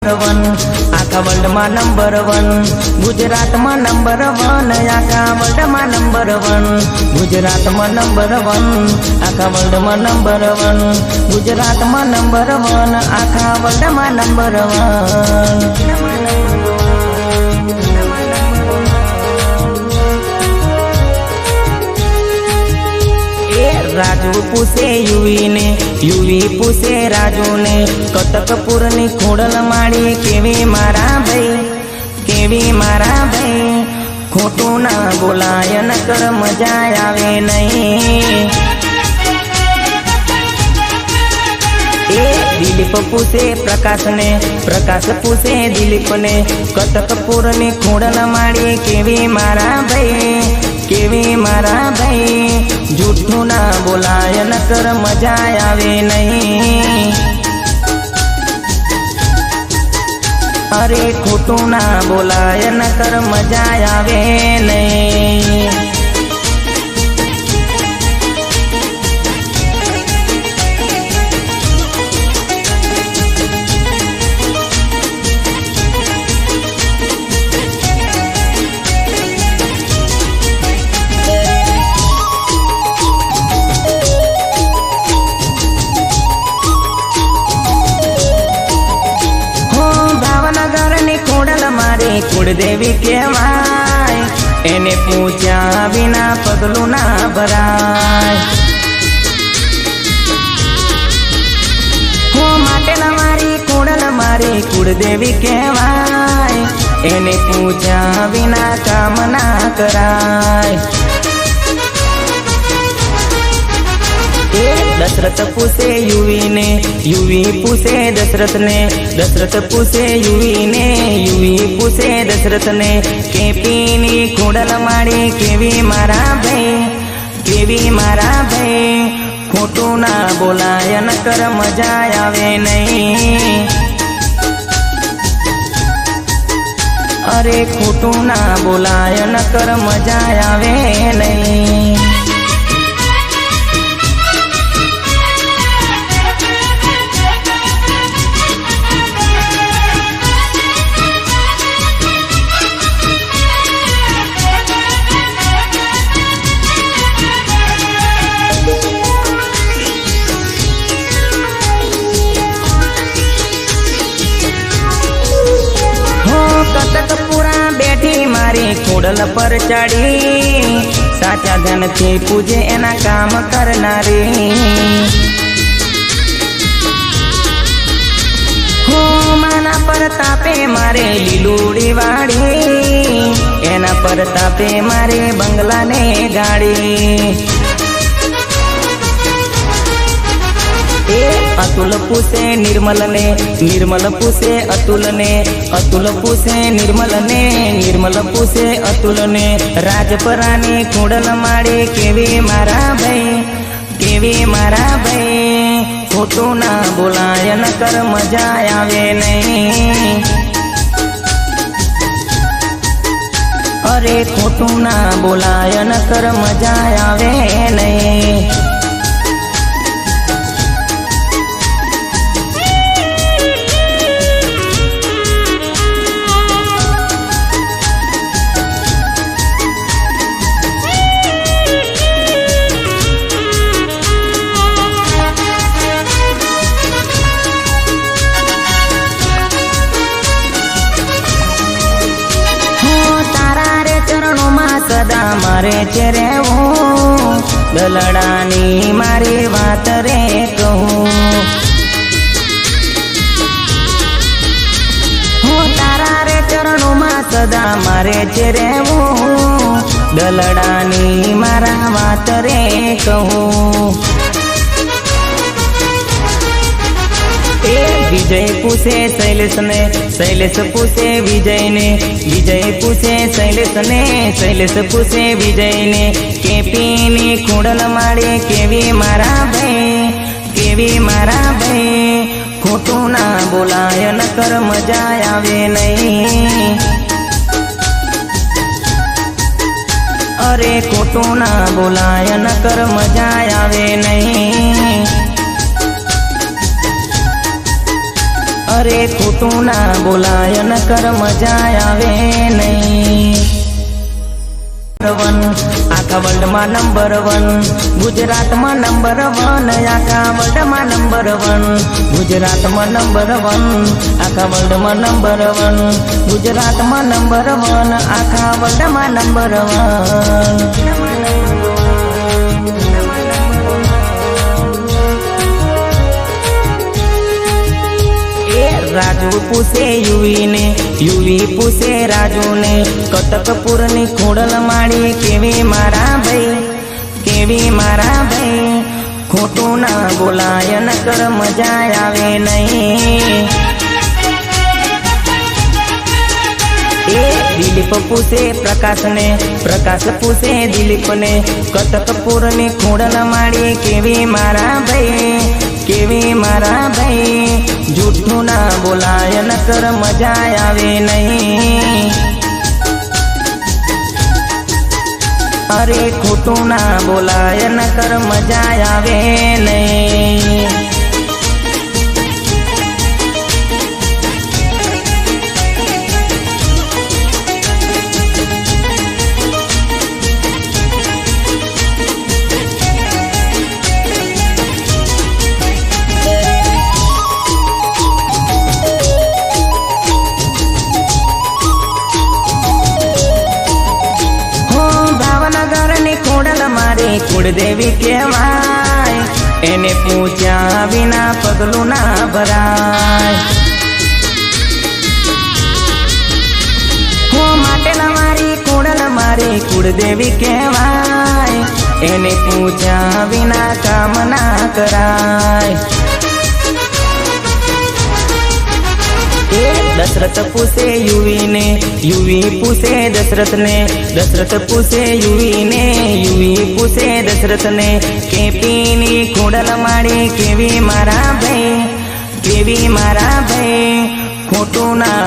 One આખા વર્લ્ડમાં number one ગુજરાતમાં નંબર વન આખા વર્લ્ડમાં નંબર વન ગુજરાતમાં નંબર વન આખા વર્લ્ડમાં નંબર વન ગુજરાતમાં નંબર વન આખા વર્લ્ડમાં નંબર વન રાજુ પૂછે યુવીને, યુવી પૂછે રાજુને કતકપુરની ખોડલ માળી કેવી મારા ભાઈ, કેવી મારા ભાઈ, ખોટું ના બોલાય ન કર મજા આવે નહીં. એ દિલીપ પૂછે પ્રકાશને, પ્રકાશ પૂછે દિલીપને કતકપુરની ખોડલ માળી કેવી મારા ભાઈ કેવી મારા ભાઈ? જૂઠું ના બોલાય ન કર મજા આવે નહીં. અરે ખોટું ના બોલાય ન કર મજા આવે નહીં. કુળદેવી કહેવાય. એને પૂજા વિના પગલું ના ભરાય. હું માટે મારી કુડલ મારી, કુળદેવી કહેવાય. એને પૂજા વિના કામ ના કરાય. દશરથ પૂછે યુવીને યુવી પૂછે દશરથને દશરથ પૂછે યુવીને યુવી પૂછે દશરથને કેપીની ખોડલ માડી કેવી મારા ભાઈ કેવી મારા ભાઈ ખોટું ના બોલાય ન કર મજા આવે નહીં અરે ખોટું ના બોલાય ન કર મજા આવે નહીં મારી ખોડલ પર ચડી. સાચા ધનથી પૂજે એના કામ કરનારી. હો પર તાપે મારે લીલુડી વાળી. એના પર તાપે મારે બંગલાને ગાડી અતુલ પૂછે નિર્મલને નિર્મલ પૂછે અતુલને અતુલ પૂછે નિર્મલને નિર્મલ પૂછે અતુલને રાજપરાની ખોડલ માડે કેવી મારા ભાઈ કેવી મારા ભાઈ ખોટું ના બોલાય ન કર મજા આવે નહીં અરે ખોટું ના બોલાય ન કર મજા આવે નહીં મારે છે રહેવું, દલડાની મારી વાત રે કહું. હું તારા રે ચરણોમાં સદા મારે છે રહેવું, દલડાની મારા વાત રે કહું. વિજય પૂછે શૈલેષને, શૈલેષ પૂછે વિજયને, વિજય પૂછે શૈલેષને, શૈલેષ પૂછે વિજયને, કેપીની કુંડલ માળે કેવી મારા ભાઈ, કેવી મારા ભાઈ, ખોટું ના બોલાય ન કર મજા આવે નહીં. અરે ખોટું ના બોલાય ન કર મજા આવે નહીં. અરે ખોટું ના બોલાય, ન કર મજા આવે નહીં. આખા વર્લ્ડમાં નંબર વન ગુજરાતમાં નંબર વન આખા વર્લ્ડમાં નંબર વન ગુજરાતમાં નંબર વન આખા વર્લ્ડમાં નંબર વન ગુજરાતમાં નંબર વન આખા વર્લ્ડમાં નંબર વન રાજુ પૂછે યુવીને, યુવી પૂછે રાજુને કટકપુરની ખોડલ માળી, કેવી મારા ભાઈ, કેવી મારા ભાઈ, ખોટું ના બોલાય ન કર મજા આવે નહીં. દિલીપ પૂછે પ્રકાશને, પ્રકાશ પૂછે દિલીપને કટકપુરની ખોડલ માળી, કેવી મારા ભાઈ કેવી મારા ભાઈ? જૂઠું ના બોલાય, નકર મજા આવે નહીં. અરે ખોટું ના બોલાય ન કર મજા આવે નહીં. મારી કુળદેવી કહેવાય. એને પૂજા વિના પગલું ના ભરાય. હો માટે મારી કુડલ મારી કુળદેવી કહેવાય. એને પૂજા વિના કામ ના કરાય. દશરથ પૂછે યુવીને યુવી પૂછે દશરથને દશરથ પૂછે યુવીને યુવી પૂછે દશરથને કેપીની ખોડલ માળી કેવી મારા ભાઈ કેવી મારા ભાઈ ખોટું ના